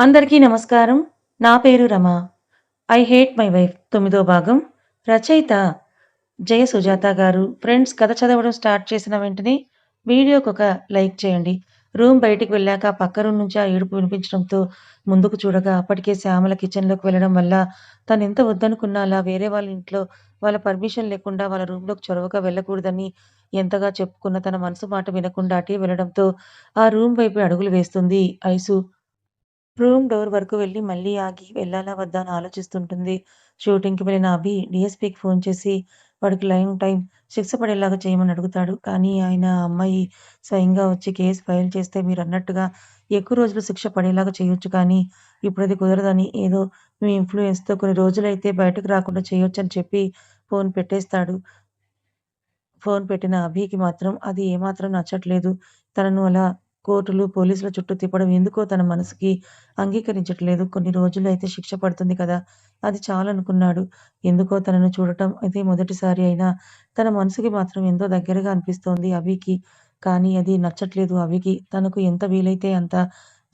అందరికీ నమస్కారం. నా పేరు Rama. 'I hate my wife' తొమ్మిదో భాగం. రచయిత జయ సుజాత గారు. ఫ్రెండ్స్ కథ చదవడం స్టార్ట్ చేసిన వెంటనే వీడియోకి ఒక లైక్ చేయండి. రూమ్ బయటికి వెళ్ళాక పక్క రూమ్ నుంచి ఆ ఏడుపు వినిపించడంతో ముందుకు చూడగా అప్పటికే శ్యామల కిచెన్‌లోకి వెళ్ళడం వల్ల తనెంత వద్దనుకున్నా అలా వేరే వాళ్ళ ఇంట్లో వాళ్ళ పర్మిషన్ లేకుండా వాళ్ళ రూమ్‌లోకి చొరవగా వెళ్ళకూడదని ఎంతగా చెప్పుకున్న తన మనసు మాట వినకుండా అటే వెళ్ళడంతో ఆ రూమ్ వైపు అడుగులు వేస్తుంది ఐసు. రూమ్ డోర్ వరకు వెళ్ళి మళ్ళీ ఆగి వెళ్ళాలా వద్దా అని ఆలోచిస్తుంటుంది. షూటింగ్‌కి వెళ్ళిన అభి డిఎస్పీకి ఫోన్ చేసి వాడికి లైన్ టైం శిక్ష పడేలాగా చేయమని అడుగుతాడు. కానీ ఆయన అమ్మాయి స్వయంగా వచ్చి కేసు ఫైల్ చేస్తే మీరు అన్నట్టుగా ఎక్కువ రోజులు శిక్ష పడేలాగా చేయొచ్చు కానీ ఇప్పుడు అది కుదరదని ఏదో మీ ఇన్ఫ్లుయెన్స్తో కొన్ని రోజులైతే బయటకు రాకుండా చేయొచ్చని చెప్పి ఫోన్ పెట్టేస్తాడు. ఫోన్ పెట్టిన అభికి మాత్రం అది ఏమాత్రం నచ్చట్లేదు. తనను అలా కోర్టులు, పోలీసుల చుట్టూ తిప్పడం ఎందుకో తన మనసుకి అంగీకరించట్లేదు. కొన్ని రోజులు అయితే శిక్ష పడుతుంది కదా! అది చాలనుకున్నాడు. ఎందుకో తనను చూడటం ఇదే మొదటిసారి అయినా తన మనసుకి మాత్రం ఎంతో దగ్గరగా అనిపిస్తోంది అభికి. కానీ అది నచ్చట్లేదు అభికి. తనకు ఎంత వీలైతే అంత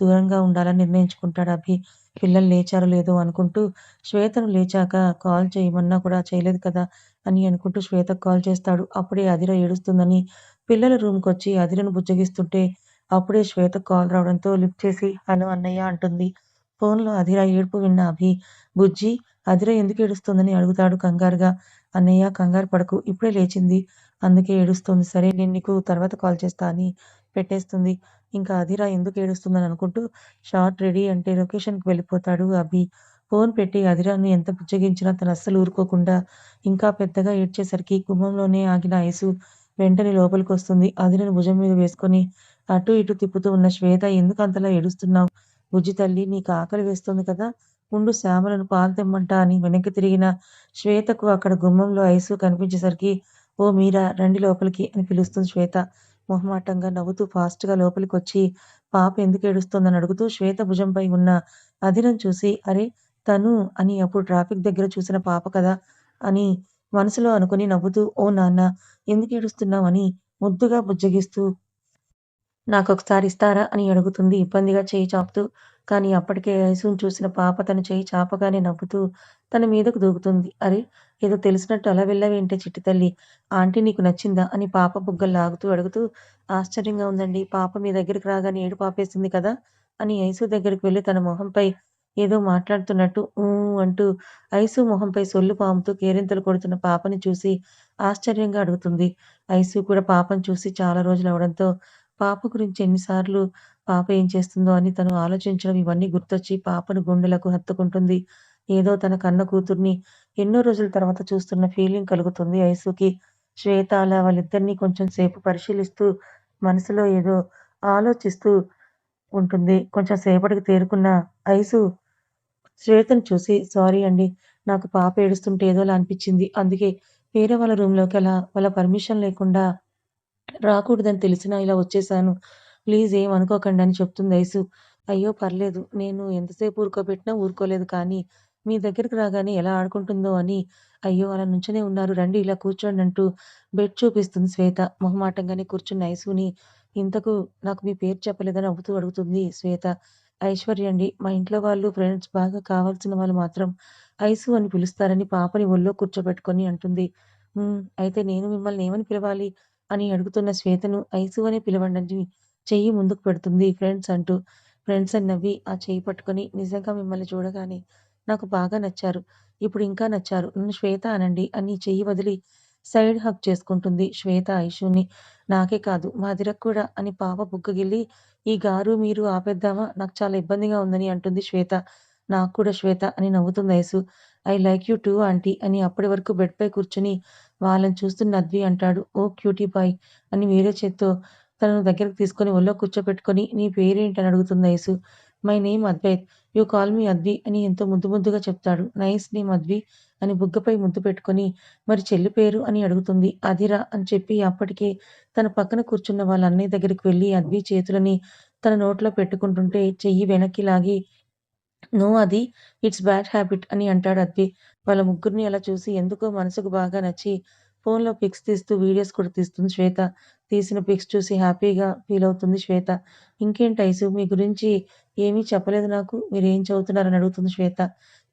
దూరంగా ఉండాలని నిర్ణయించుకుంటాడు అభి. పిల్లలు లేచారు లేదో అనుకుంటూ శ్వేతను లేచాక కాల్ చేయమన్నా కూడా చేయలేదు కదా! అని అనుకుంటూ శ్వేతకు కాల్ చేస్తాడు. అప్పుడే అదిర ఏడుస్తుందని పిల్లల రూమ్కి వచ్చి అదిరను బుజ్జగిస్తుంటే అప్పుడే శ్వేతకు కాల్ రావడంతో లిఫ్ట్ చేసి హలో అన్నయ్య అంటుంది. ఫోన్‌లో అధిర ఏడుపు విన్న అభి బుజ్జి అధిర ఎందుకు ఏడుస్తుందని అడుగుతాడు కంగారుగా. అన్నయ్య కంగారు పడకు ఇప్పుడే లేచింది. అందుకే ఏడుస్తుంది సరే నేను నీకు తర్వాత కాల్ చేస్తా అని పెట్టేస్తుంది. ఇంకా అదిర ఎందుకు ఏడుస్తుందని అనుకుంటూ షార్ట్ రెడీ అంటే లొకేషన్‌కి వెళ్ళిపోతాడు అభి. ఫోన్ పెట్టి అధిరాన్ని ఎంత బుజ్జగించినా తను అస్సలు ఊరుకోకుండా ఇంకా పెద్దగా ఏడ్చేసరికి గుమ్మంలోనే ఆగిన ఐసు వెంటనే లోపలికొస్తుంది. అదిరను భుజం మీద వేసుకొని అటు ఇటు తిప్పుతూ ఉన్న శ్వేత ఎందుకంతలా ఏడుస్తున్నావు బుజ్జి తల్లి నీకు ఆకలి వేస్తుంది కదా! ఉండు శ్యామలను పాలు తెమ్మంటా అని వెనక్కి తిరిగిన శ్వేతకు అక్కడ గుమ్మంలో ఐసు కనిపించేసరికి ఓ మీరా రండి లోపలికి అని పిలుస్తుంది శ్వేత. మొహమాటంగా నవ్వుతూ ఫాస్ట్‌గా లోపలికొచ్చి పాప ఎందుకు ఏడుస్తోందని అడుగుతూ శ్వేత భుజంపై ఉన్న అధిరం చూసి అరే తను అని అప్పుడు ట్రాఫిక్ దగ్గర చూసిన పాప కదా! అని మనసులో అనుకుని నవ్వుతూ ఓ నాన్నా ఎందుకు ఏడుస్తున్నావ్ ముద్దుగా బుజ్జగిస్తూ నాకొకసారి ఇస్తారా అని అడుగుతుంది ఇబ్బందిగా చేయి చాపుతూ. కానీ అప్పటికే ఐసును చూసిన పాప తన చేయి చాపగానే నవ్వుతూ తన మీదకు దూకుతుంది. అరే ఏదో తెలిసినట్టు అలా వెళ్ళావేంటే చిట్టి తల్లి ఆంటీ నీకు నచ్చిందా? అని పాప బుగ్గలు లాగుతూ అడుగుతూ ఆశ్చర్యంగా ఉందండి. పాప మీ దగ్గరికి రాగానే ఏడు పాపేసింది కదా! అని ఐసు దగ్గరికి వెళ్ళి తన మొహంపై ఏదో మాట్లాడుతున్నట్టు ఊ అంటూ ఐసు మొహంపై సొల్లు పాముతూ కేరింతలు కొడుతున్న పాపని చూసి ఆశ్చర్యంగా అడుగుతుంది. ఐసు కూడా పాపను చూసి చాలా రోజులు అవడంతో పాప గురించి ఎన్నిసార్లు పాప ఏం చేస్తుందో అని తను ఆలోచించడం ఇవన్నీ గుర్తొచ్చి పాపను గుండెలకు హత్తుకుంటుంది. ఏదో తన కన్న కూతుర్ని ఎన్నో రోజుల తర్వాత చూస్తున్న ఫీలింగ్ కలుగుతుంది ఐసుకి. శ్వేత అలా వాళ్ళిద్దరినీ కొంచెం సేపు పరిశీలిస్తూ మనసులో ఏదో ఆలోచిస్తూ ఉంటుంది. కొంచెం సేపటికి తేరుకున్న ఐసు శ్వేతను చూసి సారీ అండి. నాకు పాప ఏడుస్తుంటే ఏదోలా అనిపించింది. అందుకే వేరే వాళ్ళ రూమ్‌లోకి అలా వాళ్ళ పర్మిషన్ లేకుండా రాకూడదని తెలిసినా ఇలా వచ్చేశాను. ప్లీజ్ ఏం అనుకోకండి అని చెప్తుంది ఐసు. అయ్యో! పర్లేదు. నేను ఎంతసేపు ఊరుకోబెట్టినా ఊరుకోలేదు కానీ మీ దగ్గరికి రాగానే ఎలా ఆడుకుంటుందో అని అయ్యో! అలా నుంచనే ఉన్నారు రండి ఇలా కూర్చోండి అంటూ బెడ్ చూపిస్తుంది శ్వేత. మొహమాటంగానే కూర్చున్న ఐసుని ఇంతకు నాకు మీ పేరు చెప్పలేదని అవుతూ అడుగుతుంది శ్వేత. ఐశ్వర్య అండి. మా ఇంట్లో వాళ్ళు, ఫ్రెండ్స్ బాగా కావాల్సిన వాళ్ళు మాత్రం ఐసు అని పిలుస్తారని పాపని ఒళ్ళో కూర్చోబెట్టుకొని అంటుంది. అయితే నేను మిమ్మల్ని ఏమని పిలవాలి? అని అడుగుతున్న శ్వేతను ఐసు అనే పిలవండి చెయ్యి ముందుకు పెడుతుంది ఫ్రెండ్స్ అంటూ. ఫ్రెండ్స్ అని నవ్వి ఆ చెయ్యి పట్టుకొని నిజంగా మిమ్మల్ని చూడగానే నాకు బాగా నచ్చారు. ఇప్పుడు ఇంకా నచ్చారు. నన్ను శ్వేత అనండి అని చెయ్యి వదిలి సైడ్ హక్ చేసుకుంటుంది శ్వేత ఐషుని. నాకే కాదు మా అదిరకు కూడా అని పాప బుగ్గగిల్లి ఈ గారు మీరు ఆపేద్దామా? నాకు చాలా ఇబ్బందిగా ఉందని అంటుంది శ్వేత. నాకు కూడా శ్వేత అని నవ్వుతుంది ice. I like you too aunty అని అప్పటి వరకు బెడ్‌పై కూర్చుని వాళ్ళని చూస్తున్న అద్వి అంటాడు. ఓ క్యూటీ బాయ్ అని వేరే చేత్తో తనను దగ్గరకు తీసుకొని ఒళ్ళో కూర్చోబెట్టుకొని నీ పేరేంటి అని అడుగుతుంది ice. My name Advait. You call me Advi అని ఎంతో ముద్దు ముద్దుగా చెప్తాడు. నైస్ నేమ్ అద్వి అని బుగ్గపై ముద్దు పెట్టుకొని మరి చెల్లి పేరు అని అడుగుతుంది. అదిరా అని చెప్పి అప్పటికే తన పక్కన కూర్చున్న వాళ్ళ అన్నయ్య దగ్గరికి వెళ్ళి అద్వి చేతులని తన నోట్లో పెట్టుకుంటుంటే చెయ్యి వెనక్కి లాగి నో అది. ఇట్స్ బ్యాడ్ హ్యాబిట్ అని అంటాడు అద్వి. వాళ్ళ ముగ్గురిని అలా చూసి ఎందుకో మనసుకు బాగా నచ్చి ఫోన్‌లో పిక్స్ తీస్తూ వీడియోస్ కూడా తీస్తుంది శ్వేత. తీసిన పిక్స్ చూసి హ్యాపీగా ఫీల్ అవుతుంది శ్వేత. ఇంకేంటి ఐసు మీ గురించి ఏమీ చెప్పలేదు నాకు. మీరు ఏం చదువుతున్నారని అడుగుతుంది శ్వేత.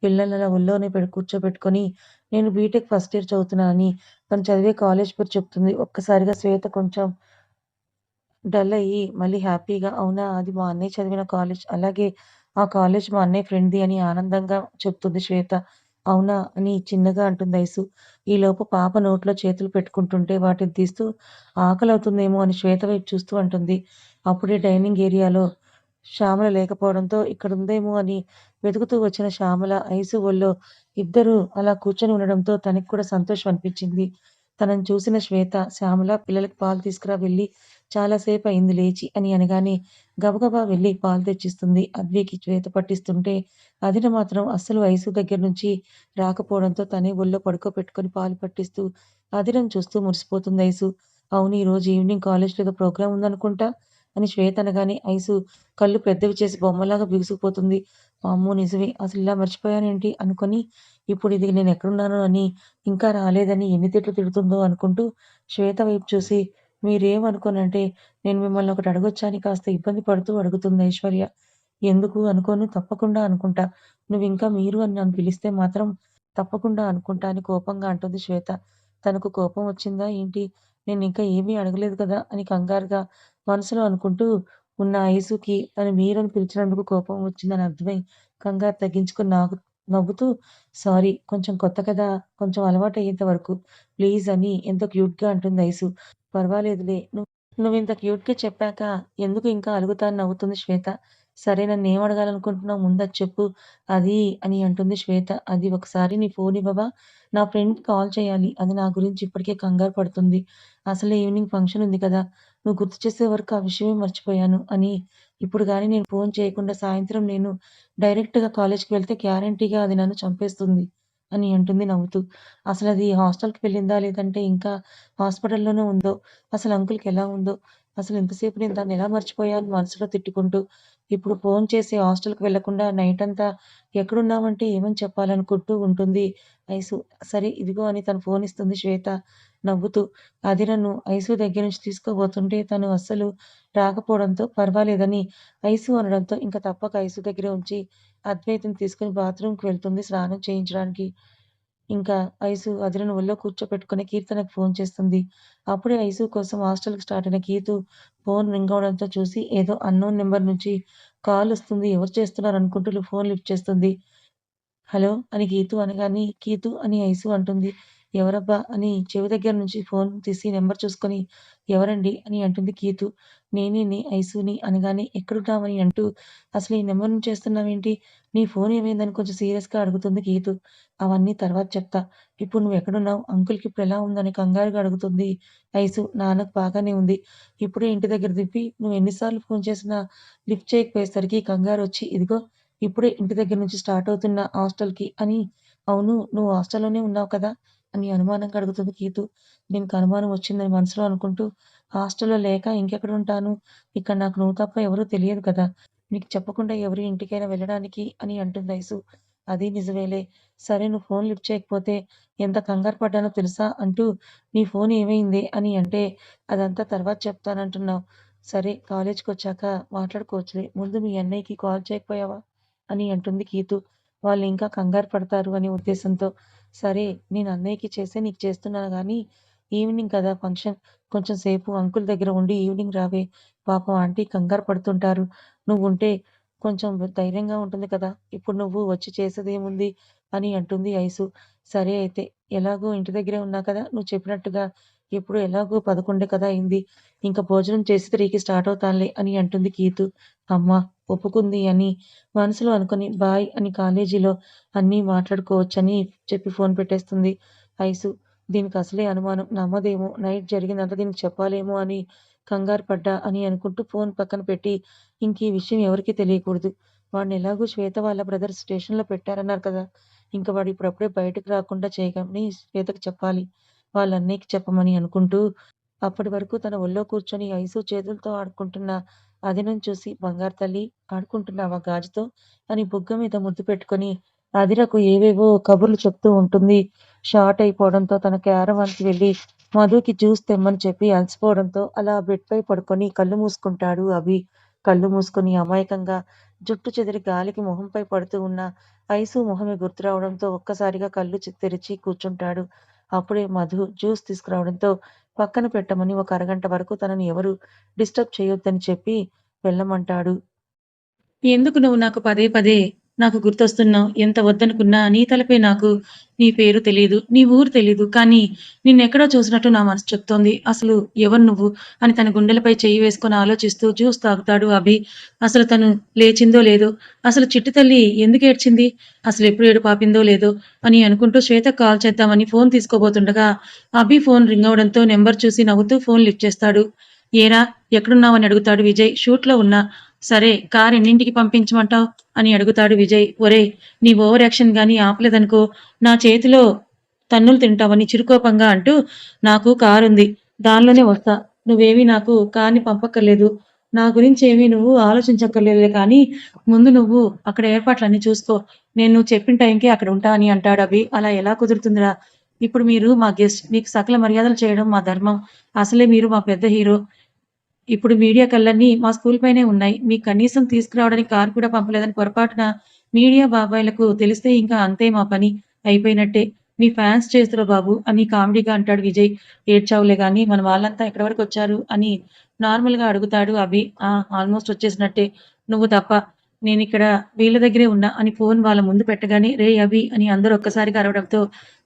పిల్లల్ని అలా ఒళ్ళోనే పెట్టు కూర్చోబెట్టుకొని నేను బీటెక్ ఫస్ట్ ఇయర్ చదువుతున్నానని తను చదివే కాలేజ్ పేరు చెప్తుంది. ఒక్కసారిగా శ్వేత కొంచెం డల్ అయ్యి మళ్ళీ హ్యాపీగా అవునా! అది మా అన్నయ్య చదివిన కాలేజ్. అలాగే ఆ కాలేజ్ మా అన్నయ్య ఫ్రెండ్‌ది అని ఆనందంగా చెప్తుంది శ్వేత. అవునా! అని చిన్నగా అంటుంది ఐసు. ఈలోపు పాప నోట్లో చేతులు పెట్టుకుంటుంటే వాటిని తీస్తూ ఆకలవుతుందేమో అని శ్వేత వైపు చూస్తూ అంటుంది. అప్పుడే డైనింగ్ ఏరియాలో శ్యామల లేకపోవడంతో ఇక్కడ ఉందేమో అని వెతుకుతూ వచ్చిన శ్యామల, ఐసు ఒళ్ళో ఇద్దరూ అలా కూర్చొని ఉండడంతో తనకి కూడా సంతోషం అనిపించింది. తనని చూసిన శ్వేత, శ్యామల పిల్లలకి పాలు తీసుకురా వెళ్ళి చాలాసేపు అయింది లేచి అని అనగానే గబగబా వెళ్ళి పాలు తెచ్చిస్తుంది. అద్వికి చేత పట్టిస్తుంటే అదిన మాత్రం అస్సలు ఐసు దగ్గర నుంచి రాకపోవడంతో తనే ఒళ్ళో పడుకోబెట్టుకొని పాలు పట్టిస్తూ అదిరని చూస్తూ మురిసిపోతుంది ఐసు. అవును ఈరోజు ఈవినింగ్ కాలేజ్‌లో ఏదో ఉందనుకుంటా అని శ్వేత అనగానే ఐసు కళ్ళు పెద్దవి చేసి బొమ్మలాగా బిగుసుకుపోతుంది. వామ్మో! నిజమే అసలు ఇలా మర్చిపోయానేంటి అనుకొని ఇప్పుడు ఇది నేను ఎక్కడున్నాను అని, ఇంకా రాలేదని ఎన్ని తిట్లు తిడుతుందో అనుకుంటూ శ్వేత వైపు చూసి మీరేమనుకోనంటే నేను మిమ్మల్ని ఒకటి అడగొచ్చా అని కాస్త ఇబ్బంది పడుతూ అడుగుతుంది ఐశ్వర్య. ఎందుకు అనుకోను తప్పకుండా అనుకుంటా. నువ్వు ఇంకా మీరు అని నన్ను పిలిస్తే మాత్రం తప్పకుండా అనుకుంటా అని కోపంగా అంటుంది శ్వేత. తనకు కోపం వచ్చిందా ఏంటి? నేను ఇంకా ఏమీ అడగలేదు కదా అని కంగారుగా మనసులో అనుకుంటూ ఉన్న ఐసుకి తను మీరని పిలిచినందుకు కోపం వచ్చిందని అర్థమై కంగారు తగ్గించుకుని నాకు నవ్వుతూ సారీ కొంచెం కొత్త కదా! కొంచెం అలవాటయ్యేంత వరకు ప్లీజ్ అని ఎంతో క్యూట్‌గా అంటుంది ఐసు. పర్వాలేదులే నువ్వు ఇంత క్యూట్‌గా చెప్పాక ఎందుకు ఇంకా అలుగుతాను నవ్వుతుంది శ్వేత. సరే నన్నేం అడగాలనుకుంటున్నావు ముందా చెప్పు. అది అని అంటుంది శ్వేత. అది ఒకసారి నీ ఫోన్ ఇవ్వవా? నా ఫ్రెండ్‌కి కాల్ చేయాలి. అది నా గురించి ఇప్పటికే కంగారు పడుతుంది. అసలు ఈవినింగ్ ఫంక్షన్ ఉంది కదా! నువ్వు గుర్తు చేసే వరకు ఆ విషయమే మర్చిపోయాను అని ఇప్పుడు కానీ నేను ఫోన్ చేయకుండా సాయంత్రం నేను డైరెక్ట్‌గా కాలేజ్‌కి వెళ్తే గ్యారంటీగా అది నన్ను చంపేస్తుంది అని అంటుంది నవ్వుతూ. అసలది హాస్టల్‌కి వెళ్ళిందా? లేదంటే ఇంకా హాస్పిటల్‌లోనే ఉందో? అసలు అంకుల్‌కి ఎలా ఉందో? అసలు ఇంతసేపు నేను దాన్ని ఎలా మనసులో తిట్టుకుంటూ ఇప్పుడు ఫోన్ చేసి హాస్టల్‌కి వెళ్ళకుండా నైటంతా ఎక్కడున్నావంటే ఏమని చెప్పాలనుకుంటూ ఉంటుంది ఐసు. సరే ఇదిగో అని తను ఫోన్ ఇస్తుంది శ్వేత నవ్వుతూ. అది నన్ను ఐసు దగ్గర నుంచి తీసుకోబోతుంటే తను అస్సలు రాకపోవడంతో పర్వాలేదని ఐసు అనడంతో ఇంక తప్పక ఐసు దగ్గరే ఉంచి అద్వైతం తీసుకొని బాత్రూమ్‌కి వెళ్తుంది స్నానం చేయించడానికి. ఇంకా ఐసు అదిరను ఒళ్ళో కూర్చోపెట్టుకుని కీర్తనకు ఫోన్ చేస్తుంది. అప్పుడే ఐసు కోసం హాస్టల్‌కి స్టార్ట్ అయిన కీతు ఫోన్ రింగ్ అవడంతో చూసి ఏదో అన్‌నోన్ నెంబర్ నుంచి కాల్ వస్తుంది. ఎవరు చేస్తున్నారు అనుకుంటూ ఫోన్ లిఫ్ట్ చేస్తుంది. హలో! అని కీతు అనగానే కీతు అని ఐసు అంటుంది. ఎవరబ్బా! అని చెవి దగ్గర నుంచి ఫోన్ తీసి నెంబర్ చూసుకొని ఎవరండి? అని అంటుంది కీతు. నేనే ఐసుని అనగానే ఎక్కడున్నావని అంటూ అసలు ఈ నెంబర్ నుంచి చేస్తున్నావేంటి? నీ ఫోన్ ఏమైందని కొంచెం సీరియస్‌గా అడుగుతుంది కీతు. అవన్నీ తర్వాత చెప్తా. ఇప్పుడు నువ్వు ఎక్కడున్నావు అంకుల్‌కి ఇప్పుడు ఎలా ఉందని కంగారుగా అడుగుతుంది ఐసు. నాన్నకు బాగానే ఉంది. ఇప్పుడే ఇంటి దగ్గర దిప్పి నువ్వు ఎన్నిసార్లు ఫోన్ చేసినా లిఫ్ట్ చేయకపోయేసరికి కంగారు వచ్చి ఇదిగో ఇప్పుడే ఇంటి దగ్గర నుంచి స్టార్ట్ అవుతున్నా హాస్టల్‌కి అని అవును నువ్వు హాస్టల్‌లోనే ఉన్నావు కదా! అని అనుమానంగా అడుగుతుంది కీతు. దీనికి అనుమానం వచ్చిందని మనసులో అనుకుంటూ హాస్టల్‌లో లేక ఇంకెక్కడ ఉంటాను ఇక్కడ నాకు నువ్వు తప్ప ఎవరూ తెలియదు కదా! నీకు చెప్పకుండా ఎవరి ఇంటికైనా వెళ్ళడానికి అని అంటుంది ఐసు. అది నిజమేలే. సరే నువ్వు ఫోన్ లిఫ్ట్ చేయకపోతే ఎంత కంగారు పడ్డానో తెలుసా? అంటూ నీ ఫోన్ ఏమైంది అని అంటే అదంతా తర్వాత చెప్తానంటున్నావు. సరే కాలేజ్‌కొచ్చాక మాట్లాడుకోవచ్చులే. ముందు మీ అన్నయ్యకి కాల్ చేయకపోయావా? అని అంటుంది కీతు. వాళ్ళు ఇంకా కంగారు పడతారు అనే ఉద్దేశంతో. సరే నేను అన్నయ్యకి చేస్తే నీకు చేస్తున్నాను కానీ ఈవినింగ్ కదా ఫంక్షన్. కొంచెం సేపు అంకుల్ దగ్గర ఉండి ఈవినింగ్ రావే. పాపం ఆంటీ కంగారు పడుతుంటారు. నువ్వు ఉంటే కొంచెం ధైర్యంగా ఉంటుంది కదా! ఇప్పుడు నువ్వు వచ్చి చేసేదేముంది? అని అంటుంది ఐసు. సరే అయితే ఎలాగో ఇంటి దగ్గరే ఉన్నా కదా! నువ్వు చెప్పినట్టుగా ఇప్పుడు ఎలాగో 11 కదా అయింది. ఇంకా భోజనం చేసి త్రీకి స్టార్ట్ అవుతానులే అని అంటుంది కీతు. అమ్మ ఒప్పుకుంది అని మనసులో అనుకుని బాయ్ అని కాలేజీలో అన్నీ మాట్లాడుకోవచ్చని చెప్పి ఫోన్ పెట్టేస్తుంది ఐసు. దీనికి అసలే అనుమానం నమ్మదేమో నైట్ జరిగిందంతా దీనికి చెప్పాలేమో అని కంగారు పడ్డా అని అనుకుంటూ ఫోన్ పక్కన పెట్టి ఇంకీ విషయం ఎవరికీ తెలియకూడదు. వాడిని ఎలాగో శ్వేత వాళ్ళ బ్రదర్ స్టేషన్‌లో పెట్టారన్నారు కదా! ఇంకా వాడు ఇప్పుడప్పుడే బయటకు రాకుండా చేయగలని శ్వేతకు చెప్పాలి. వాళ్ళ అన్నయ్యకి చెప్పమని అనుకుంటూ అప్పటి వరకు తన ఒళ్ళో కూర్చొని ఐసు చేతులతో ఆడుకుంటున్న అదినం చూసి బంగారు తల్లి ఆడుకుంటున్నావా గాజుతో? అని బుగ్గ మీద ముద్దు పెట్టుకొని అదిరకు ఏవేవో కబుర్లు చెప్తూ ఉంటుంది. షార్ట్ అయిపోవడంతో తన క్యారవాన్‌కి వెళ్ళి మధుకి జ్యూస్ తెమ్మని చెప్పి అలసిపోవడంతో అలా బెడ్‌పై పడుకొని కళ్ళు మూసుకుంటాడు అభి. కళ్ళు మూసుకొని అమాయకంగా జుట్టు చెదిరి గాలికి మొహంపై పడుతూ ఉన్న ఐసు మొహమే గుర్తు రావడంతో ఒక్కసారిగా కళ్ళు తెరిచి కూర్చుంటాడు. అప్పుడే మధు జ్యూస్ తీసుకురావడంతో పక్కన పెట్టమని ఒక అరగంట వరకు తనని ఎవరు డిస్టర్బ్ చేయొద్దని చెప్పి వెళ్ళమంటాడు. ఎందుకు నువ్వు నాకు పదే పదే నాకు గుర్తొస్తున్నావు. ఎంత వద్దనుకున్నా నీ తలపే నాకు నీ పేరు తెలియదు నీ ఊరు తెలియదు కానీ నిన్నెక్కడో చూసినట్టు నా మనసు చెప్తోంది. అసలు ఎవరు నువ్వు? అని తన గుండెలపై చెయ్యి వేసుకొని ఆలోచిస్తూ జ్యూస్ తాగుతాడు అభి. అసలు తను లేచిందో లేదో? అసలు చిట్టు తల్లి ఎందుకు ఏడ్చింది? అసలు ఎప్పుడు ఏడు పాపిందో లేదో? అని అనుకుంటూ శ్వేత కాల్ చేద్దామని ఫోన్ తీసుకోబోతుండగా అభి ఫోన్ రింగ్ అవడంతో నెంబర్ చూసి నవ్వుతూ ఫోన్ లిఫ్ట్ చేస్తాడు. ఏరా ఎక్కడున్నావని అడుగుతాడు విజయ్. షూట్లో ఉన్నా. సరే కార్ ఎన్నింటికి పంపించమంటావు? అని అడుగుతాడు విజయ్. ఒరే నీ ఓవర్ యాక్షన్ గానీ ఆపలేదనుకో నా చేతిలో తన్నులు తింటావని చిరుకోపంగా అంటూ నాకు కారు ఉంది దానిలోనే వస్తా. నువ్వేమీ నాకు కార్ని పంపక్కర్లేదు. నా గురించి ఏమీ నువ్వు ఆలోచించక్కర్లేదు కానీ ముందు నువ్వు అక్కడ ఏర్పాట్లన్నీ చూసుకో. నేను నువ్వు చెప్పిన టైంకి అక్కడ ఉంటా అని అంటాడు అవి అలా ఎలా కుదురుతుందిరా? ఇప్పుడు మీరు మా గెస్ట్ మీకు సకల మర్యాదలు చేయడం మా ధర్మం. అసలే మీరు మా పెద్ద హీరో. ఇప్పుడు మీడియా కళ్ళన్నీ మా స్కూల్ పైనే ఉన్నాయి. మీ కనీసం తీసుకురావడానికి కారు కూడా పంపలేదని పొరపాటున మీడియా బాబాయ్లకు తెలిస్తే ఇంకా అంతే మా పని అయిపోయినట్టే. మీ ఫ్యాన్స్ చేస్తురా బాబు అని కామెడీగా అంటాడు విజయ్. ఏడ్చావులే కానీ మన వాళ్ళంతా ఎక్కడి వరకు వచ్చారు అని నార్మల్గా అడుగుతాడు అభి. ఆ ఆల్మోస్ట్ వచ్చేసినట్టే. నువ్వు తప్ప నేను ఇక్కడ వీళ్ళ దగ్గరే ఉన్నా అని ఫోన్ వాళ్ళ ముందు పెట్టగానే రే అభి అని అందరూ ఒక్కసారిగా అరవడంతో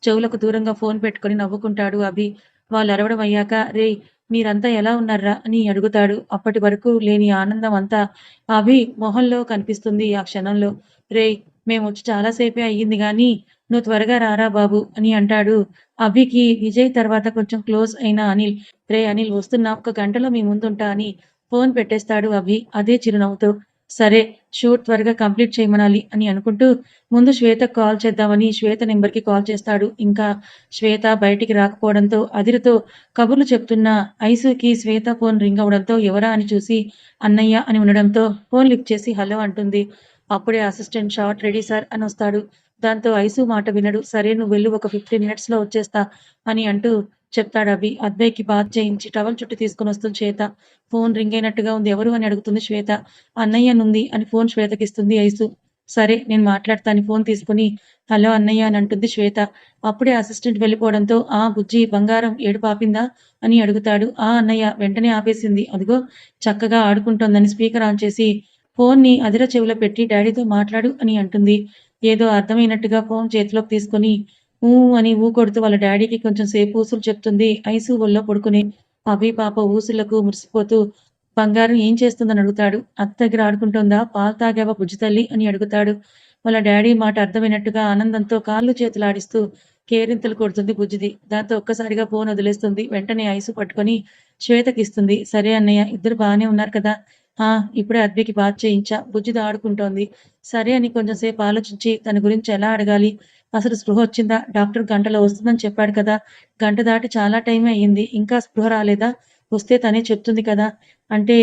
చెవులకు దూరంగా ఫోన్ పెట్టుకొని నవ్వుకుంటాడు అభి. వాళ్ళు అరవడం అయ్యాక రే మీరంతా ఎలా ఉన్నారా అని అడుగుతాడు. అప్పటి వరకు లేని ఆనందం అంతా అభి మొహంలో కనిపిస్తుంది ఆ క్షణంలో. రే మేము వచ్చి చాలాసేపే అయ్యింది కానీ నువ్వు త్వరగా రారా బాబు అని అంటాడు. అభికి విజయ్ తర్వాత కొంచెం క్లోజ్ అయిన అనిల్ రే అనిల్ వస్తున్నా ఒక గంటలో మీ ముందుంటా అని ఫోన్ పెట్టేస్తాడు అభి అదే చిరునవ్వుతో. సరే షూట్ త్వరగా కంప్లీట్ చేయమనాలి అని అనుకుంటూ ముందు శ్వేత కాల్ చేద్దామని శ్వేత నెంబర్కి కాల్ చేస్తాడు. ఇంకా శ్వేత బయటికి రాకపోవడంతో అదిరితో కబుర్లు చెప్తున్న ఐసుకి శ్వేత ఫోన్ రింగ్ అవడంతో ఎవరా అని చూసి అన్నయ్య అని ఉండడంతో ఫోన్ లిఫ్ట్ చేసి హలో అంటుంది. అప్పుడే అసిస్టెంట్ షార్ట్ రెడీ సార్ అని వస్తాడు. దాంతో ఐసు మాట వినడు. సరే నువ్వు వెళ్ళు ఒక ఫిఫ్టీన్ మినిట్స్లో వచ్చేస్తా అని అంటూ చెప్తాడు అభి అద్వైకి బాత్ చేయించి టవల్ చుట్టూ తీసుకొని వస్తుంది శ్వేత. ఫోన్ రింగ్ అయినట్టుగా ఉంది. ఎవరు అని అడుగుతుంది శ్వేత. అన్నయ్య నుంది అని ఫోన్ శ్వేతకి ఇస్తుంది ఐసు. సరే నేను మాట్లాడతాను ఫోన్ తీసుకుని హలో అన్నయ్య అని అంటుంది శ్వేత. అప్పుడే అసిస్టెంట్ వెళ్ళిపోవడంతో ఆ బుజ్జి బంగారం ఏడు పాపిందా అని అడుగుతాడు. ఆ అన్నయ్య వెంటనే ఆపేసింది. అదిగో చక్కగా ఆడుకుంటోందని స్పీకర్ ఆన్ చేసి ఫోన్ని అదిర చెవిలో పెట్టి డాడీతో మాట్లాడు అని అంటుంది. ఏదో అర్థమైనట్టుగా ఫోన్ చేతిలోకి తీసుకొని ఊ అని ఊ కొడుతూ వాళ్ళ డాడీకి కొంచెం సేపు ఊసులు చెప్తుంది. ఐసు ఒళ్ళో పడుకుని అభి పాప ఊసులకు మురిసిపోతూ బంగారం ఏం చేస్తుందని అడుగుతాడు? అత్త దగ్గర ఆడుకుంటుందా? పాలు తాగావా బుజ్జి తల్లి? అని అడుగుతాడు. వాళ్ళ డాడీ మాట అర్థమైనట్టుగా ఆనందంతో కాళ్ళు చేతులు ఆడిస్తూ కేరింతలు కొడుతుంది బుజ్జిది. దాంతో ఒక్కసారిగా ఫోన్ వదిలేస్తుంది. వెంటనే ఐసు పట్టుకొని శ్వేతకిస్తుంది. సరే అన్నయ్య ఇద్దరు బాగానే ఉన్నారు కదా. ఆ ఇప్పుడే అద్వికి బాత్ చేయించా. బుజ్జిది ఆడుకుంటోంది. సరే అని కొంచెం సేపు ఆలోచించి తన గురించి ఎలా అడగాలి? అసలు స్పృహ వచ్చిందా? డాక్టర్ గంటలో వస్తుందని చెప్పాడు కదా. గంట దాటి చాలా టైం అయ్యింది. ఇంకా స్పృహ రాలేదా? వస్తే తనే చెప్తుంది కదా. అంటే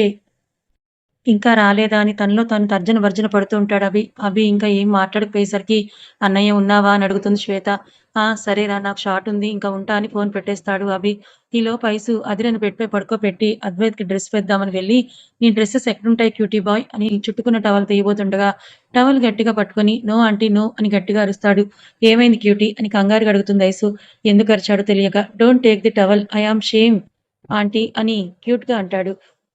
ఇంకా రాలేదా అని తనలో తను తర్జన భర్జన పడుతూ ఉంటాడు అభి. అభి ఇంకా ఏం మాట్లాడకపోయేసరికి అన్నయ్య ఉన్నావా? అని అడుగుతుంది శ్వేత. ఆ సరేరా నాకు షార్ట్ ఉంది ఇంకా ఉంటా అని ఫోన్ పెట్టేస్తాడు అభి. ఈలోపు పైసు అదిరని పెట్టిపోయి పడుకోబెట్టి అద్వైత్కి డ్రెస్ పెద్దామని వెళ్ళి నీ డ్రెస్సెస్ ఎక్కడుంటాయి క్యూటీ బాయ్? అని చుట్టుకున్న టవల్ తీయబోతుండగా టవల్ గట్టిగా పట్టుకొని నో ఆంటీ నో అని గట్టిగా అరుస్తాడు. ఏమైంది క్యూటీ? అని కంగారుగా అడుగుతుంది ఐసు. ఎందుకు అరిచాడో తెలియక don't take the towel I am shame aunty అని క్యూట్గా అంటాడు.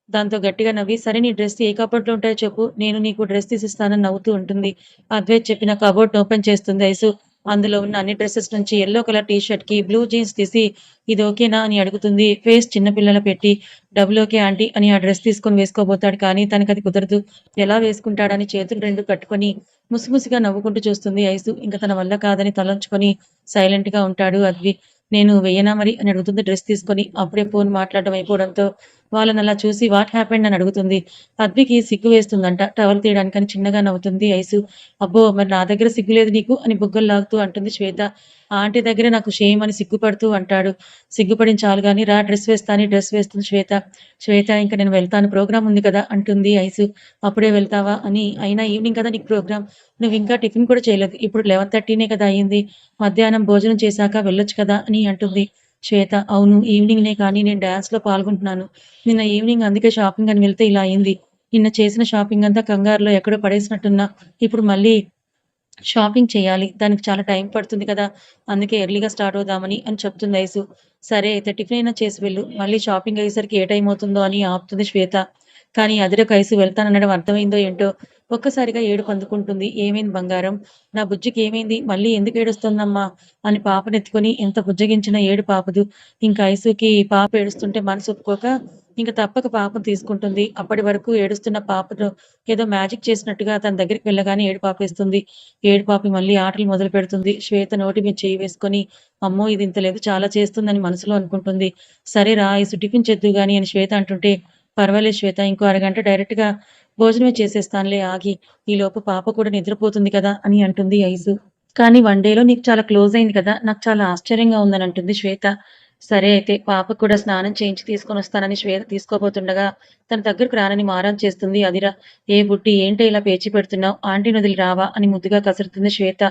దాంతో గట్టిగా నవ్వి సరే నీ డ్రెస్ ఏ కబోర్డ్లో ఉంటాయో చెప్పు. నేను నీకు డ్రెస్ తీసిస్తానని నవ్వుతూ ఉంటుంది. అద్వైత్ చెప్పిన కబోర్డ్ ఓపెన్ చేస్తుంది ఐసు. అందులో ఉన్న అన్ని డ్రెస్సెస్ నుంచి ఎల్లో కలర్ టీ షర్ట్కి బ్లూ జీన్స్ తీసి ఇది ఓకేనా? అని అడుగుతుంది. ఫేస్ చిన్నపిల్లల పెట్టి డబుల్ ఓకే ఆంటీ అని ఆ డ్రెస్ తీసుకొని వేసుకోబోతాడు. కానీ తనకు అది కుదరదు. ఎలా వేసుకుంటాడని చేతులు రెండు కట్టుకొని ముసిముసిగా నవ్వుకుంటూ చూస్తుంది ఐసు. ఇంకా తన వల్ల కాదని తలంచుకొని సైలెంట్గా ఉంటాడు అద్వి. నేను వెయ్యనా మరి? అని అడుగుతుంది డ్రెస్ తీసుకొని. అప్పుడే ఫోన్ మాట్లాడడం అయిపోవడంతో వాళ్ళని అలా చూసి వాట్ హ్యాపెండ్ అని అడుగుతుంది. పద్మికి సిగ్గు వేస్తుందంట. టవల్ తీయడానికని చిన్నగా నవ్వుతుంది ఐసు. అబ్బో మరి నా దగ్గర సిగ్గు లేదు నీకు? అని బుగ్గలు లాగుతూ అంటుంది శ్వేత. ఆంటీ దగ్గర నాకు షేమ్ అని సిగ్గుపడుతూ అంటాడు. సిగ్గుపడిన చాలు కానీ రా డ్రెస్ వేస్తాని డ్రెస్ వేస్తుంది శ్వేత. శ్వేత ఇంకా నేను వెళ్తాను. ప్రోగ్రామ్ ఉంది కదా? అంటుంది ఐసు. అప్పుడే వెళ్తావా? అని. అయినా ఈవినింగ్ కదా నీకు ప్రోగ్రామ్? నువ్వు ఇంకా టిఫిన్ కూడా చేయలేదు. ఇప్పుడు లెవెన్ థర్టీనే కదా అయ్యింది మధ్యాహ్నం భోజనం చేశాక వెళ్ళొచ్చు కదా? అని అంటుంది. శ్వేత అవును ఈవినింగ్‌నే కానీ నేను డ్యాన్స్లో పాల్గొంటున్నాను. నిన్న ఈవినింగ్ అందుకే షాపింగ్ అని వెళ్తే ఇలా అయింది. నిన్న చేసిన షాపింగ్ అంతా కంగారులో ఎక్కడో పడేసినట్టున్నా. ఇప్పుడు మళ్ళీ షాపింగ్ చేయాలి. దానికి చాలా టైం పడుతుంది కదా! అందుకే ఎర్లీగా స్టార్ట్ అవుదామని అని చెప్తుంది ఐసు. సరే అయితే టిఫిన్ అయినా చేసి వెళ్ళు. మళ్ళీ షాపింగ్ అయ్యేసరికి ఏ టైం అవుతుందో అని ఆపుతుంది శ్వేత. కానీ అదిరకు ఐసు వెళ్తాననడం అర్థమైందో ఏంటో ఒక్కసారిగా ఏడుపు అందుకుంటుంది. ఏమైంది బంగారం? నా బుజ్జికి ఏమైంది? మళ్ళీ ఎందుకు ఏడుస్తుందమ్మా అని పాపనెత్తుకొని ఎంత బుజ్జగించినా ఏడు పాపదు ఇంకా ఐసుకి పాప ఏడుస్తుంటే మనసు ఒప్పుకోక ఇంకా తప్పక పాపను తీసుకుంటుంది. అప్పటి వరకు ఏడుస్తున్న పాపను ఏదో మ్యాజిక్ చేసినట్టుగా తన దగ్గరికి వెళ్ళగానే ఏడు పాపేస్తుంది ఏడు పాపి మళ్ళీ ఆటలు మొదలు పెడుతుంది శ్వేత నోటి మీద చెయ్యి వేసుకొని అమ్మో! ఇది ఇంత లేదు చాలా చేస్తుందని మనసులో అనుకుంటుంది. సరే రా ఐసు టిఫిన్ చేద్దు గాని అని శ్వేత అంటుంటే పర్వాలేదు శ్వేత ఇంకో అరగంట డైరెక్ట్‌గా భోజనమే చేసేస్తానులే ఆగి. ఈలోపు పాప కూడా నిద్రపోతుంది కదా! అని అంటుంది ఐసు. కానీ వన్ డేలో నీకు చాలా క్లోజ్ అయింది కదా! నాకు చాలా ఆశ్చర్యంగా ఉందని అంటుంది శ్వేత. సరే అయితే పాప కూడా స్నానం చేయించి తీసుకొని వస్తానని శ్వేత తీసుకోబోతుండగా తన దగ్గరకు రానని మారం చేస్తుంది అదిరా ఏ బుట్టి ఏంటి ఇలా పేచి పెడుతున్నావు? ఆంటీ వదిలి రావా? అని ముద్దుగా కసురుతుంది శ్వేత.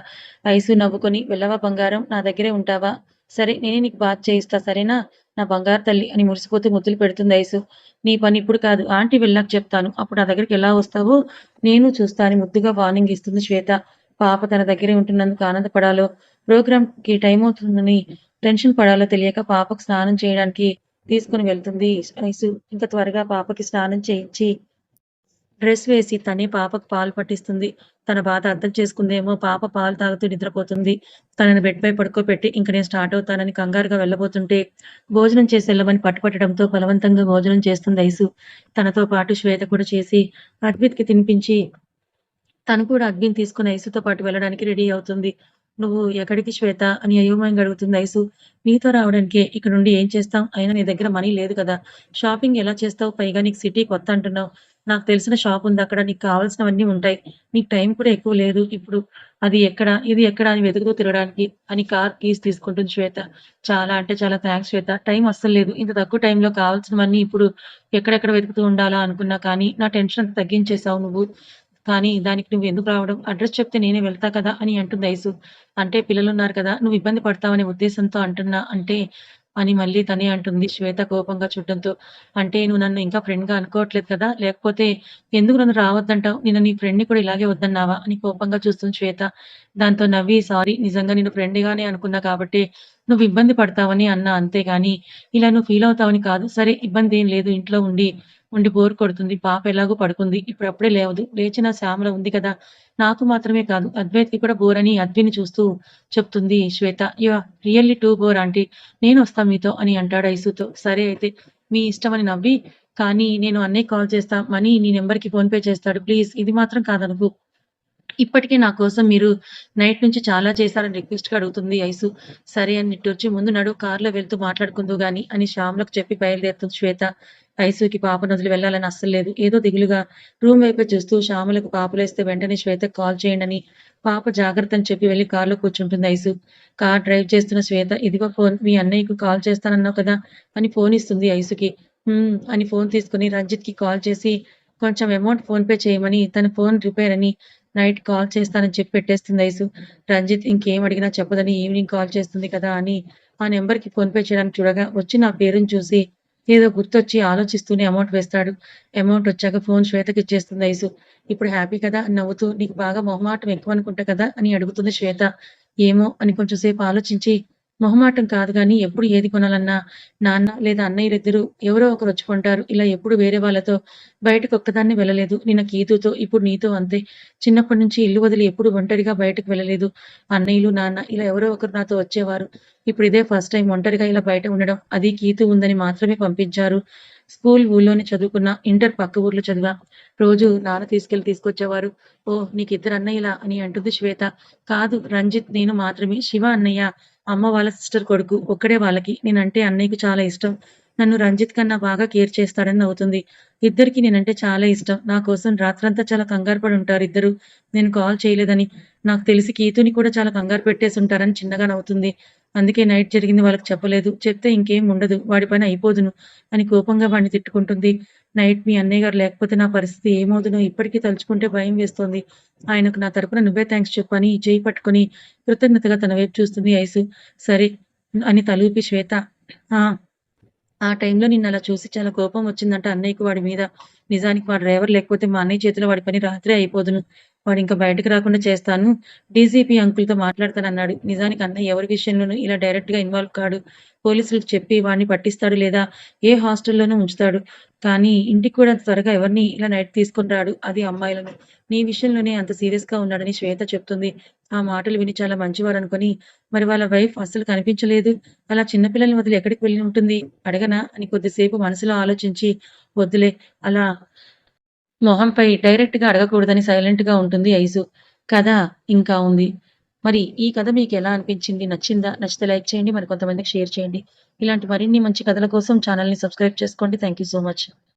ఐసు నవ్వుకొని వెళ్ళవా బంగారం? నా దగ్గరే ఉంటావా? సరే నేనే నీకు బాధ చేయిస్తా సరేనా? నా బంగారు తల్లి అని మురిసిపోతే ముద్దులు పెడుతుంది ఐసు. నీ పని ఇప్పుడు కాదు ఆంటీ వెళ్ళాక చెప్తాను. అప్పుడు నా దగ్గరికి ఎలా వస్తావో నేను చూస్తా అని ముద్దుగా వార్నింగ్ ఇస్తుంది శ్వేత. పాప తన దగ్గరే ఉంటున్నందుకు ఆనందపడాలో, ప్రోగ్రామ్‌కి టైమవుతుందని టెన్షన్ పడాలో తెలియక పాపకు స్నానం చేయడానికి తీసుకొని వెళ్తుంది ఐసు. ఇంకా త్వరగా పాపకి స్నానం చేయించి డ్రెస్ వేసి తనే పాపకు పాలు పట్టిస్తుంది. తన బాధ అర్థం చేసుకుందేమో పాప పాలు తాగుతూ నిద్రపోతుంది. తనని బెడ్‌పై పడుకోబెట్టి ఇంక నేను స్టార్ట్ అవుతానని కంగారుగా వెళ్ళబోతుంటే భోజనం చేసి వెళ్ళమని పట్టుపట్టడంతో బలవంతంగా భోజనం చేస్తుంది ఐసు. తనతో పాటు శ్వేత కూడా చేసి అద్విక్‌కి తినిపించి తను కూడా అగ్ని తీసుకుని ఐసుతో పాటు వెళ్ళడానికి రెడీ అవుతుంది. నువ్వు ఎక్కడికి శ్వేత? అని అయోమయంగా అడుగుతుంది ఐసు. నీతో రావడానికే. ఇక్కడుండి ఏం చేస్తాం? అయినా నీ దగ్గర మనీ లేదు కదా! షాపింగ్ ఎలా చేస్తావు? పైగా నీకు సిటీ కొత్త అంటున్నావు. నాకు తెలిసిన షాప్ ఉంది అక్కడ నీకు కావాల్సినవన్నీ ఉంటాయి. నీకు టైం కూడా ఎక్కువ లేదు ఇప్పుడు. అది ఎక్కడ? ఇది ఎక్కడ? అని వెతుకుతూ తిరగడానికి అని కార్ కీస్ తీసుకుంటుంది శ్వేత. చాలా అంటే చాలా థ్యాంక్స్ శ్వేత. టైం అస్సలు లేదు. ఇంత తక్కువ టైంలో కావాల్సినవన్నీ ఇప్పుడు ఎక్కడెక్కడ వెతుకుతూ ఉండాలా అనుకున్నా కానీ నా టెన్షన్ అంతా తగ్గించేశావు నువ్వు. కానీ దానికి నువ్వు ఎందుకు రావడం? అడ్రస్ చెప్తే నేనే వెళ్తా కదా! అని అంటుంది ఐసు. అంటే పిల్లలు ఉన్నారు కదా! నువ్వు ఇబ్బంది పడతావనే ఉద్దేశంతో అంటున్నా అంటే అని మళ్ళీ తనే అంటుంది శ్వేత కోపంగా చూడడంతో. అంటే నువ్వు నన్ను ఇంకా ఫ్రెండ్‌గా అనుకోవట్లేదు కదా! లేకపోతే ఎందుకు నన్ను రావద్దంటావు? నిన్న నీ ఫ్రెండ్‌ని కూడా ఇలాగే వద్దన్నావా? అని కోపంగా చూస్తుంది శ్వేత. దాంతో నవ్వి సారీ నిజంగా నేను ఫ్రెండ్‌గానే అనుకున్నా కాబట్టి నువ్వు ఇబ్బంది పడతావని అన్నా అంతేగాని ఇలా నువ్వు ఫీల్ అవుతావని కాదు. సరే ఇబ్బంది ఏం లేదు ఇంట్లో ఉండి, ఉండి బోర్ కొడుతుంది. పాప ఎలాగో పడుకుంది. ఇప్పుడప్పుడే లేవదు. లేచిన శ్యామల ఉంది కదా! నాకు మాత్రమే కాదు అద్వైత్‌కి కూడా బోర్ అని అద్విని చూస్తూ చెప్తుంది శ్వేత. యువ రియల్లీ టూ బోర్ ఆంటీ. నేను వస్తా మీతో అని అంటాడు ఐసుతో. సరే అయితే మీ ఇష్టం అని నవ్వి కానీ నేను అన్నీ కాల్ చేస్తా. మనీ నీ నంబర్‌కి ఫోన్‌పే చేస్తాడు. ప్లీజ్ ఇది మాత్రం కాదనుకు ఇప్పటికే నా కోసం మీరు నైట్ నుంచి చాలా చేశారని రిక్వెస్ట్‌గా అడుగుతుంది ఐసు. సరే అని నిట్టూర్చి ముందు నడు కార్‌లో వెళ్తూ మాట్లాడుకుందు గాని అని శ్యామ్లకు చెప్పి బయలుదేరుతుంది శ్వేత. ఐసుకి పాపను వదిలి వెళ్ళాలని అస్సలు లేదు. ఏదో దిగులుగా రూమ్ వైపే చూస్తూ శ్యామలకు పాపలేస్తే వెంటనే శ్వేతకు కాల్ చేయండని పాప జాగ్రత్త అని చెప్పి వెళ్ళి కారులో కూర్చుంటుంది ఐసు. కార్ డ్రైవ్ చేస్తున్న శ్వేత ఇదిగో ఫోన్ మీ అన్నయ్యకు కాల్ చేస్తానన్నావు కదా! అని ఫోన్ ఇస్తుంది ఐసుకి. అని ఫోన్ తీసుకొని రంజిత్‌కి కాల్ చేసి కొంచెం అమౌంట్ ఫోన్ పే చేయమని తన ఫోన్ రిపేర్ అని నైట్ కాల్ చేస్తానని చెప్పి పెట్టేస్తుంది ఐసు. రంజిత్ ఇంకేం అడిగినా చెప్పదని ఈవినింగ్ కాల్ చేస్తుంది కదా! అని ఆ నెంబర్కి ఫోన్ పే చేయడానికి చూడగా వచ్చి నా పేరుని చూసి ఏదో గుర్తొచ్చి ఆలోచిస్తూనే అమౌంట్ వేస్తాడు. అమౌంట్ వచ్చాక ఫోన్ శ్వేతకి ఇచ్చేస్తుంది ఐసు. ఇప్పుడు హ్యాపీ కదా! అని నవ్వుతూ నీకు బాగా మొహమాటం ఎక్కువ అనుకుంటా కదా! అని అడుగుతుంది శ్వేత. ఏమో అని కొంచెంసేపు ఆలోచించి మొహమాటం కాదు కానీ ఎప్పుడు ఏది కొనాలన్నా నాన్న లేదా అన్నయ్యలిద్దరూ ఎవరో ఒకరు వచ్చి కొంటారు. ఇలా ఎప్పుడు వేరే వాళ్ళతో బయటకు ఒక్కదాన్ని వెళ్ళలేదు. నిన్న కీతుతో ఇప్పుడు నీతో అంతే. చిన్నప్పటి నుంచి ఇల్లు వదిలి ఎప్పుడు ఒంటరిగా బయటకు వెళ్ళలేదు. అన్నయ్యలు, నాన్న ఇలా ఎవరో ఒకరు నాతో వచ్చేవారు. ఇప్పుడు ఇదే ఫస్ట్ టైం ఒంటరిగా ఇలా బయట ఉండడం. అది కీతు ఉందని మాత్రమే పంపించారు. స్కూల్ ఊళ్ళోనే చదువుకున్నా. ఇంటర్ పక్క ఊర్లో చదివా. రోజు నాన్న తీసుకెళ్ళి తీసుకొచ్చేవారు. ఓ నీకు ఇద్దరు అన్నయ్యలా అని అంటుంది శ్వేత. కాదు రంజిత్ నేను మాత్రమే. శివ అన్నయ్య అమ్మ వాళ్ళ సిస్టర్ కొడుకు. ఒక్కడే వాళ్ళకి. నేనంటే అన్నయ్యకి చాలా ఇష్టం. నన్ను రంజిత్ కన్నా బాగా కేర్ చేస్తాడని నవ్వుతుంది. ఇద్దరికీ నేనంటే చాలా ఇష్టం. నా కోసం రాత్రంతా చాలా కంగారు పడి ఉంటారు ఇద్దరు. నేను కాల్ చేయలేదని. నాకు తెలిసి కీతుని కూడా చాలా కంగారు పెట్టేసుంటారని చిన్నగా నవ్వుతుంది. అందుకే నైట్ జరిగింది వాళ్ళకి చెప్పలేదు. చెప్తే ఇంకేం ఉండదు. వాడి పైన అయిపోదును అని కోపంగా వాడిని తిట్టుకుంటుంది. నైట్ మీ అన్నయ్య గారు లేకపోతే నా పరిస్థితి ఏమవుదునో ఇప్పటికీ తలుచుకుంటే భయం వేస్తోంది. ఆయనకు నా తరపున నువ్వే థ్యాంక్స్ చెప్పని చేయి పట్టుకుని పట్టుకొని కృతజ్ఞతగా తన వైపు చూస్తుంది ఐసు. సరే అని తలూపి శ్వేత ఆ! టైంలో నిన్ను అలా చూసి చాలా కోపం వచ్చిందంట అన్నయ్యకి వాడి మీద. నిజానికి వాడు డ్రైవర్ లేకపోతే మా అన్నయ్య చేతిలో వాడి పని రాత్రి అయిపోదును. ఇంకా బయటకు రాకుండా చేస్తాను. డీసీపీ అంకుల్‌తో మాట్లాడతానన్నాడు. నిజానికి అన్నయ్య ఎవరి విషయంలోనూ ఇలా డైరెక్ట్‌గా ఇన్వాల్వ్ కాడు. పోలీసులకు చెప్పి వాడిని పట్టిస్తాడు లేదా ఏ హాస్టల్లోనూ ఉంచుతాడు. కానీ ఇంటికి కూడా అంత త్వరగా ఎవరిని ఇలా నైట్ తీసుకుని రాడు. అది అమ్మాయిలను. నీ విషయంలోనే అంత సీరియస్‌గా ఉన్నాడని శ్వేత చెప్తుంది. ఆ మాటలు విని చాలా మంచివారు అనుకుని మరి వాళ్ళ వైఫ్ అస్సలు కనిపించలేదు. అలా చిన్న పిల్లల్ని వదిలి ఎక్కడికి వెళ్ళి ఉంటుంది? అడగనా? అని కొద్దిసేపు మనసులో ఆలోచించి వద్దులే అలా మొహంపై డైరెక్ట్‌గా అడగకూడదని సైలెంట్‌గా ఉంటుంది ఐసు. కథ ఇంకా ఉంది. మరి ఈ కథ మీకు ఎలా అనిపించింది? నచ్చిందా? నచ్చితే లైక్ చేయండి. మరి కొంతమందికి షేర్ చేయండి. ఇలాంటి మరిన్ని మంచి కథల కోసం ఛానల్ని సబ్స్క్రైబ్ చేసుకోండి. Thank you so much.